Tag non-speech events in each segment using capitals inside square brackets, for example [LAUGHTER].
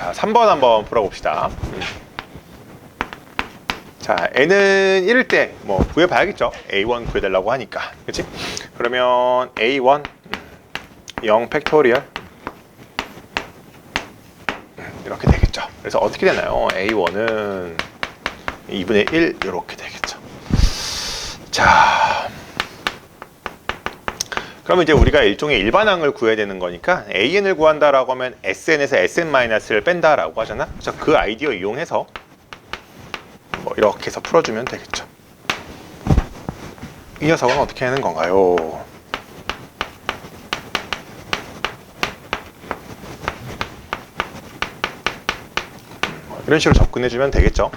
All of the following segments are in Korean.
자, 3번 한번 풀어봅시다. 음. 자, n은 1일 때 뭐 구해봐야겠죠. a1 구해달라고 하니까. 그치? 그러면 a1 음, 0 팩토리얼 음, 이렇게 되겠죠. 그래서 어떻게 되나요? a1은 2분의 1 이렇게 되겠죠. 자, 그러면 이제 우리가 일종의 일반항을 구해야 되는 거니까 AN을 구한다라고 하면 SN에서 SN-를 뺀다라고 하잖아. 그래서 그 아이디어 이용해서 뭐 이렇게 해서 풀어주면 되겠죠. 이 녀석은 어떻게 하는 건가요? 뭐 이런 식으로 접근해주면 되겠죠.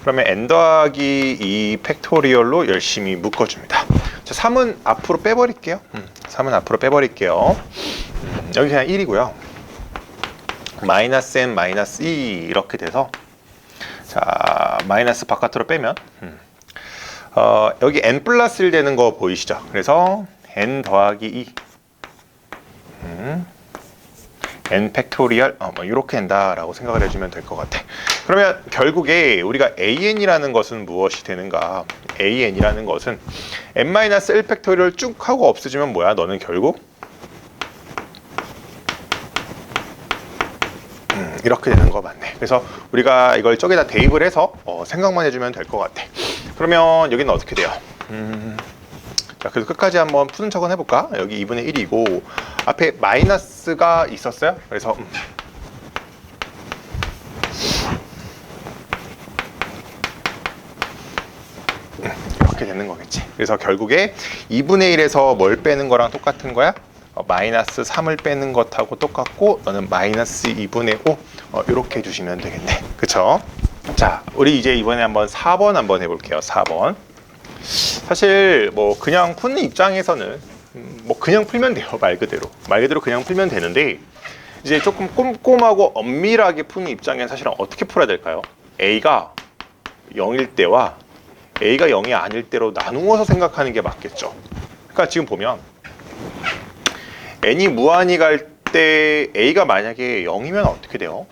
그러면 n 더하기 2 팩토리얼로 열심히 묶어줍니다. 자, 3은 앞으로 빼버릴게요. 음, 3은 앞으로 빼버릴게요. 음, 여기 그냥 1이고요. 마이너스 n 마이너스 2 이렇게 돼서 자 마이너스 바깥으로 빼면 음, 어, 여기 n 플러스 1 되는 거 보이시죠? 그래서 n 더하기 2 음, n 팩토리얼 어, 뭐 이렇게 된다라고 생각을 해주면 될 것 같아. 그러면 결국에 우리가 an이라는 것은 무엇이 되는가? an이라는 것은 n-1 팩토리얼 쭉 하고 없애주면 뭐야? 너는 결국 음, 이렇게 되는 거 맞네. 그래서 우리가 이걸 저기다 대입을 해서 어, 생각만 해주면 될 것 같아. 그러면 여기는 어떻게 돼요? 음, 자, 그래서 끝까지 한번 푸는 척은 해볼까? 여기 2분의 1이고 앞에 마이너스가 있었어요. 그래서 음, 음, 이렇게 되는 거겠지. 그래서 결국에 2분의 1에서 뭘 빼는 거랑 똑같은 거야? 어, 마이너스 3을 빼는 것하고 똑같고 너는 마이너스 2분의 5 어, 이렇게 해주시면 되겠네. 그쵸? 자, 우리 이제 이번에 한번 4번 한번 해볼게요. 4번. 사실 뭐 그냥 푸는 입장에서는 음, 뭐 그냥 풀면 돼요. [LAUGHS] 말 그대로. 말 그대로 그냥 풀면 되는데 이제 조금 꼼꼼하고 엄밀하게 푸는 입장에는 사실은 어떻게 풀어야 될까요? A가 0일 때와 A가 0이 아닐 때로 나누어서 생각하는 게 맞겠죠. 그러니까 지금 보면 n이 무한히 갈 때 a가 만약에 0이면 어떻게 돼요?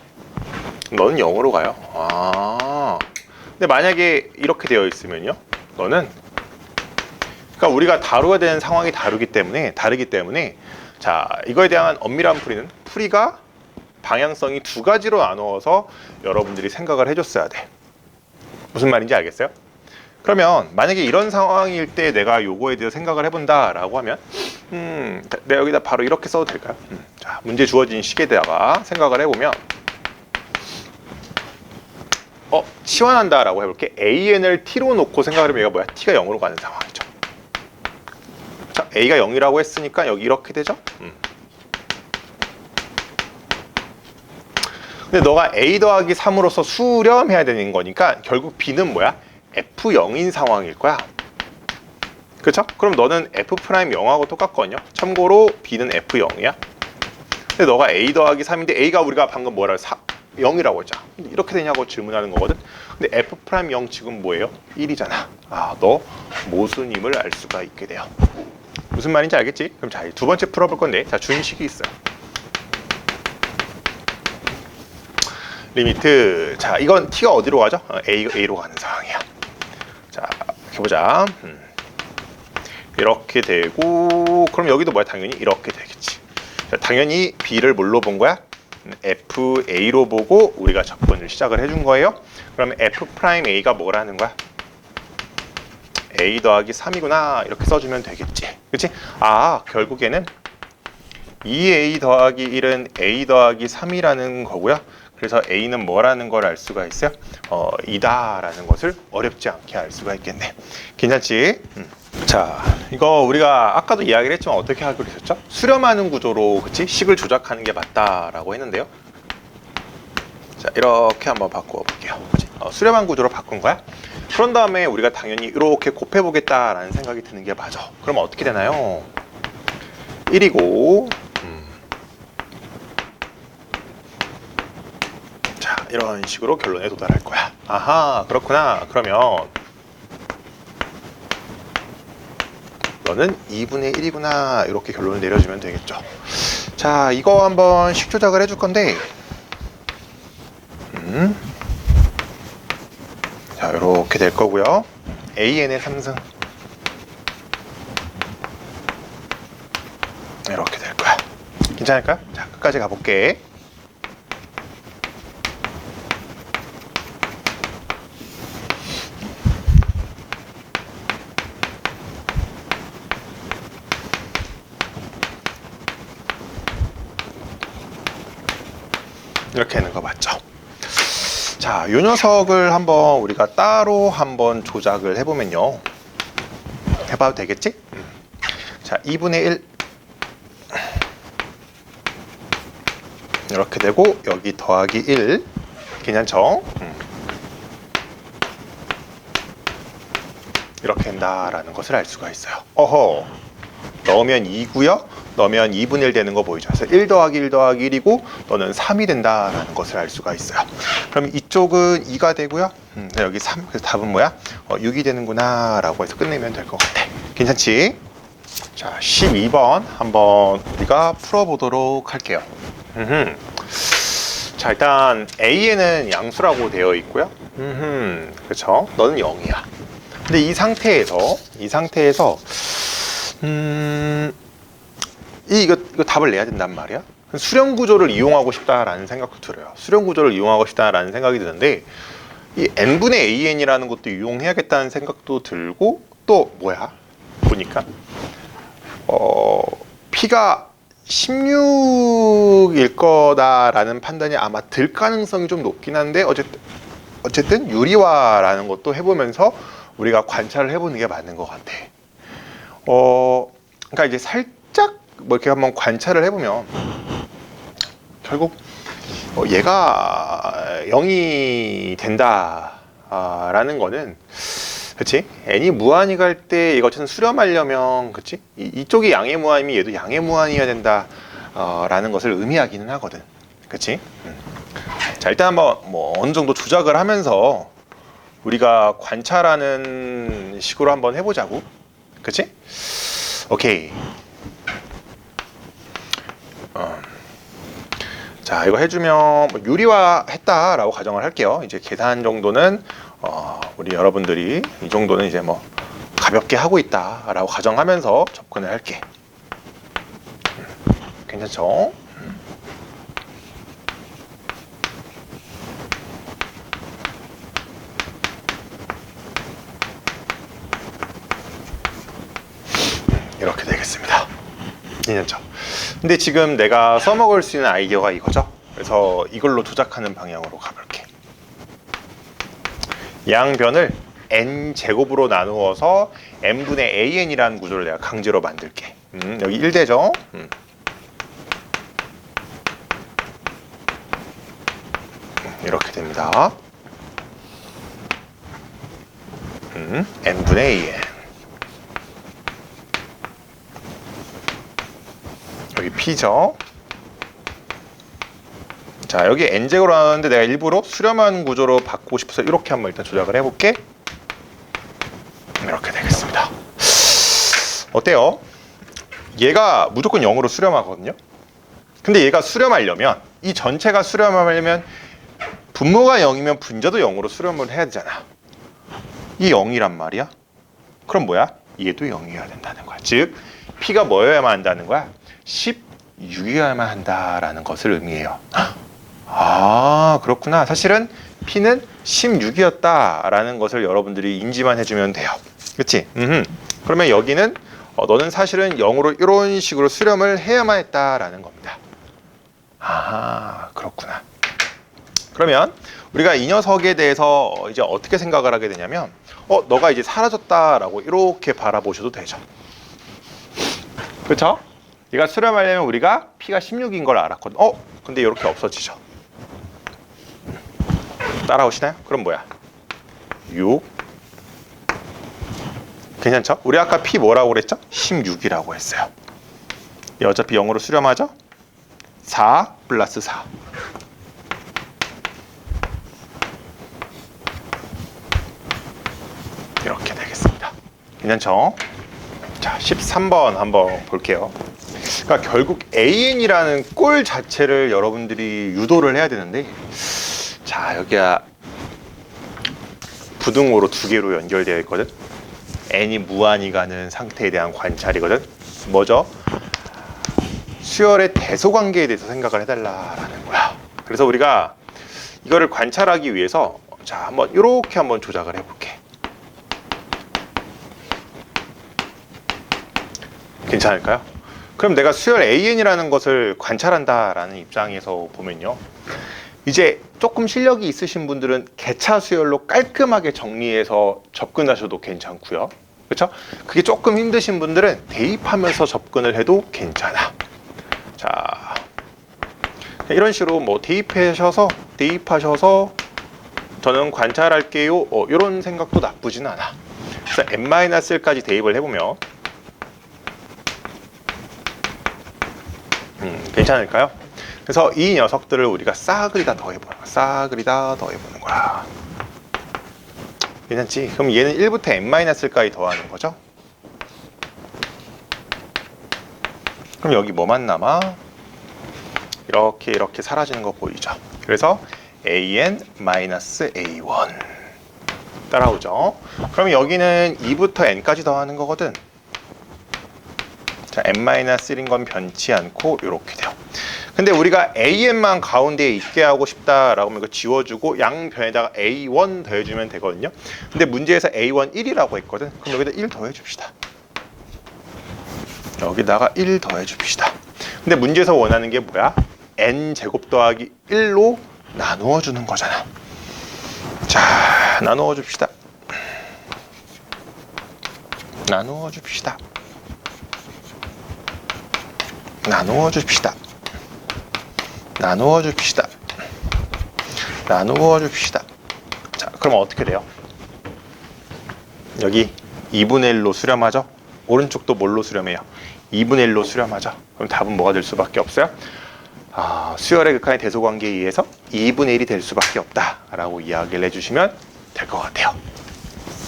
너는 0으로 가요. 아. 근데 만약에 이렇게 되어 있으면요. 너는 그러니까 우리가 다루어야 되는 상황이 다르기 때문에 다르기 때문에 자, 이거에 대한 엄밀한 풀이는 풀이가 방향성이 두 가지로 나누어서 여러분들이 생각을 해 줬어야 돼. 무슨 말인지 알겠어요? 그러면 만약에 이런 상황일 때 내가 요거에 대해서 생각을 해본다라고 하면 음, 내가 여기다 바로 이렇게 써도 될까요? 음, 자, 문제 주어진 식에다가 생각을 해보면 어, 치환한다라고 해볼게. AN을 T로 놓고 생각을 해보면 얘가 뭐야? T가 0으로 가는 상황이죠. 자, A가 0이라고 했으니까 여기 이렇게 되죠? 음. 근데 너가 A 더하기 3으로서 수렴해야 되는 거니까 결국 B는 뭐야? F0인 상황일 거야. 그쵸? 그럼 너는 F 프라임 0하고 똑같거든요. 참고로 B는 F0이야. 근데 너가 A 더하기 3인데 A가 우리가 방금 뭐라 4, 0이라고 했잖아. 이렇게 되냐고 질문하는 거거든. 근데 F 프라임 0 지금 뭐예요? 1이잖아. 아, 너 모순임을 알 수가 있게 돼요. 무슨 말인지 알겠지? 그럼 자, 두 번째 풀어볼 건데, 자, 주인식이 있어요. 리미트. 자, 이건 T가 어디로 가죠? 어, A, A로 가는 상황이야. 자, 이렇게 보자. 음. 이렇게 되고, 그럼 여기도 뭐야? 당연히 이렇게 되겠지. 자, 당연히 B를 뭘로 본 거야? FA로 보고 우리가 접근을 시작을 해준 거예요. 그러면 F 프라임 A가 뭐라는 거야? A 더하기 3이구나 이렇게 써주면 되겠지. 그렇지? 아 결국에는 2A 더하기 1은 A 더하기 3이라는 거고요. 그래서 A는 뭐라는 걸 알 수가 있어요? 어, 이다라는 것을 어렵지 않게 알 수가 있겠네. 괜찮지? 음. 자, 이거 우리가 아까도 이야기를 했지만 어떻게 하기로 했었죠? 수렴하는 구조로 그치? 식을 조작하는 게 맞다라고 했는데요. 자, 이렇게 한번 바꾸어 볼게요. 그치? 어, 수렴한 구조로 바꾼 거야. 그런 다음에 우리가 당연히 이렇게 곱해 보겠다라는 생각이 드는 게 맞아. 그럼 어떻게 되나요? 1이고 음. 자, 이런 식으로 결론에 도달할 거야. 아하, 그렇구나. 그러면 너는 2분의 1이구나. 이렇게 결론을 내려주면 되겠죠. 자, 이거 한번 식 조작을 해줄 건데 음. 자, 이렇게 될 거고요. AN의 3승. 이렇게 될 거야. 괜찮을까? 자, 끝까지 가볼게. 이렇게 하는 거 맞죠? 자, 이 녀석을 한번 우리가 따로 한번 조작을 해보면요. 해봐도 되겠지? 음. 자, 2분의 1 이렇게 되고 여기 더하기 1 괜찮죠? 음. 이렇게 된다라는 것을 알 수가 있어요. 어허, 넣으면 2고요. 넣으면 2분의 1 되는 거 보이죠? 그래서 1 더하기 1 더하기 1이고 너는 3이 된다라는 것을 알 수가 있어요. 그럼 이쪽은 2가 되고요. 음, 여기 3. 그래서 답은 뭐야? 어, 6이 되는구나 라고 해서 끝내면 될 것 같아. 괜찮지? 자, 12번 한번 우리가 풀어보도록 할게요. 음흠. 자, 일단 A에는 양수라고 되어 있고요. 음흠. 그렇죠? 너는 0이야. 근데 이 상태에서 이 상태에서 음, 이 이거, 이거 답을 내야 된단 말이야. 수렴 구조를 이용하고 싶다라는 생각도 들어요. 수렴 구조를 이용하고 싶다라는 생각이 드는데 이 n분의 an이라는 것도 이용해야겠다는 생각도 들고 또 뭐야? 보니까 어 p가 16일 거다라는 판단이 아마 들 가능성이 좀 높긴 한데 어쨌든 어쨌든 유리화라는 것도 해보면서 우리가 관찰을 해보는 게 맞는 것 같아. 어, 그러니까 이제 살짝 뭐 이렇게 한번 관찰을 해보면 결국 어, 얘가 0이 된다라는 거는 그치? n이 무한히 갈때 어쨌든 수렴하려면 그치? 이, 이쪽이 양의 무한이면 얘도 양의 무한이어야 된다 어, 라는 것을 의미하기는 하거든 그치? 음. 자 일단 한번 뭐 어느 정도 조작을 하면서 우리가 관찰하는 식으로 한번 해보자고 그치? 오케이 어. 자 이거 해주면 뭐 유리화 했다라고 가정을 할게요 이제 계산 정도는 어, 우리 여러분들이 이 정도는 이제 뭐 가볍게 하고 있다라고 가정하면서 접근을 할게 음, 괜찮죠? 음. 이렇게 되겠습니다. 2년 전. 근데 지금 내가 써먹을 수 있는 아이디어가 이거죠. 그래서 이걸로 조작하는 방향으로 가볼게. 양변을 n 제곱으로 나누어서 n분의 an이라는 구조를 내가 강제로 만들게. 음, 여기 1대죠. 음. 이렇게 됩니다. 음, n분의 an. 여기 P죠. 자, 여기 N제곱으로 나왔는데 내가 일부러 수렴한 구조로 바꾸고 싶어서 이렇게 한번 일단 조작을 해볼게. 이렇게 되겠습니다. 어때요? 얘가 무조건 0으로 수렴하거든요. 근데 얘가 수렴하려면 이 전체가 수렴하려면 분모가 0이면 분자도 0으로 수렴을 해야 되잖아. 이 0이란 말이야. 그럼 뭐야? 얘도 0이어야 된다는 거야. 즉, P가 뭐여야만 한다는 거야? 16이어야만 한다라는 것을 의미해요. 아, 그렇구나. 사실은 P는 16이었다라는 것을 여러분들이 인지만 해주면 돼요. 그치? 음흠. 그러면 여기는 어, 너는 사실은 0으로 이런 식으로 수렴을 해야만 했다라는 겁니다. 아, 그렇구나. 그러면 우리가 이 녀석에 대해서 이제 어떻게 생각을 하게 되냐면 어, 너가 이제 사라졌다라고 이렇게 바라보셔도 되죠. 그렇죠? 얘가 수렴하려면 우리가 P가 16인 걸 알았거든. 어? 근데 이렇게 없어지죠. 따라오시나요? 그럼 뭐야? 6 괜찮죠? 우리 아까 P 뭐라고 그랬죠? 16이라고 했어요. 얘 어차피 0으로 수렴하죠? 4 플러스 4 이렇게 되겠습니다. 괜찮죠? 자, 13번 한번 볼게요. 그러니까 결국 AN이라는 꼴 자체를 여러분들이 유도를 해야 되는데 자 여기가 부등호로 두 개로 연결되어 있거든. n이 무한히 가는 상태에 대한 관찰이거든. 뭐죠? 수열의 대소 관계에 대해서 생각을 해달라라는 거야. 그래서 우리가 이거를 관찰하기 위해서 자 한번 이렇게 한번 조작을 해볼게. 괜찮을까요? 그럼 내가 수열 AN이라는 것을 관찰한다라는 입장에서 보면요. 이제 조금 실력이 있으신 분들은 개차 수열로 깔끔하게 정리해서 접근하셔도 괜찮고요. 그렇죠? 그게 조금 힘드신 분들은 대입하면서 접근을 해도 괜찮아. 자, 이런 식으로 뭐 대입하셔서 대입하셔서 저는 관찰할게요. 어, 이런 생각도 나쁘진 않아. 그래서 n-1까지 대입을 해보면 괜찮을까요? 그래서 이 녀석들을 우리가 싸그리 다 더해보는 거야. 싸그리 다 더해보는 거야. 괜찮지? 그럼 얘는 1부터 n-1까지 더하는 거죠? 그럼 여기 뭐만 남아? 이렇게 이렇게 사라지는 거 보이죠? 그래서 an-a1 따라오죠? 그럼 여기는 2부터 n까지 더하는 거거든. 자, n-1인 건 변치 않고 이렇게 돼요. 근데 우리가 an만 가운데에 있게 하고 싶다라고 하면 이거 지워주고 양변에다가 a1 더해주면 되거든요. 근데 문제에서 a1 1이라고 했거든. 그럼 여기다 1 더해줍시다. 여기다가 1 더해줍시다. 근데 문제에서 원하는 게 뭐야? n 제곱 더하기 1로 나누어 주는 거잖아. 자, 나누어 줍시다. 나누어 줍시다. 나누어 줍시다. 나누어 줍시다. 나누어 줍시다. 자, 그럼 어떻게 돼요? 여기 2분의 1로 수렴하죠? 오른쪽도 뭘로 수렴해요? 2분의 1로 수렴하죠? 그럼 답은 뭐가 될 수밖에 없어요? 아, 수열의 극한의 대소관계에 의해서 2분의 1이 될 수밖에 없다라고 이야기를 해주시면 될 것 같아요.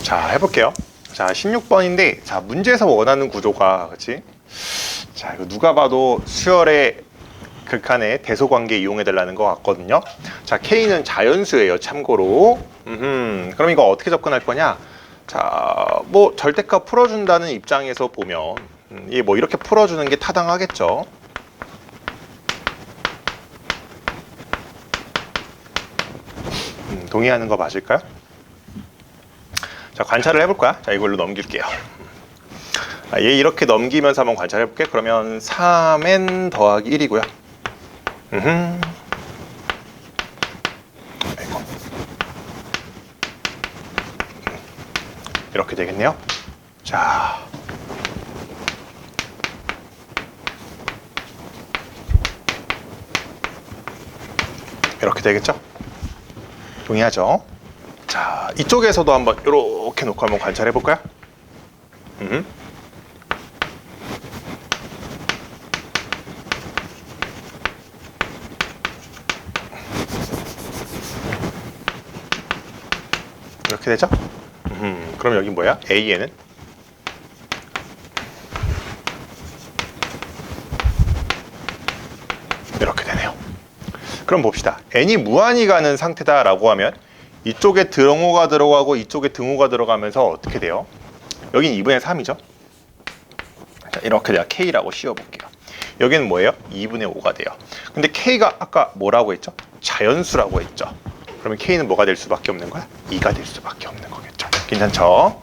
자, 해볼게요. 자, 16번인데, 자, 문제에서 원하는 구조가, 그치? 자, 이거 누가 봐도 수열의 극한의 대소관계 이용해 달라는 것 같거든요. 자, K는 자연수예요. 참고로. 음, 그럼 이거 어떻게 접근할 거냐? 자, 뭐 절대값 풀어준다는 입장에서 보면 음, 이게 뭐 이렇게 풀어주는 게 타당하겠죠. 음, 동의하는 거 맞을까요? 자, 관찰을 해볼 거야. 자, 이걸로 넘길게요. 아, 얘 이렇게 넘기면서 한번 관찰해 볼게. 그러면 3n 더하기 1이고요. 음. 이렇게 되겠네요. 자. 이렇게 되겠죠? 동의하죠? 자, 이쪽에서도 한번 이렇게 놓고 한번 관찰해 볼까요? 음. 이렇게 되죠? 음, 그럼 여기 뭐야? A에는 이렇게 되네요. 그럼 봅시다. n이 무한히 가는 상태다라고 하면 이쪽에 등호가 들어가고 이쪽에 등호가 들어가면서 어떻게 돼요? 여긴 2분의 3이죠. 자, 이렇게 내가 k라고 씌워볼게요. 여기는 뭐예요? 2분의 5가 돼요. 근데 k가 아까 뭐라고 했죠? 자연수라고 했죠. 그러면 k는 뭐가 될 수밖에 없는 거야? 2가 될 수밖에 없는 거겠죠. 괜찮죠?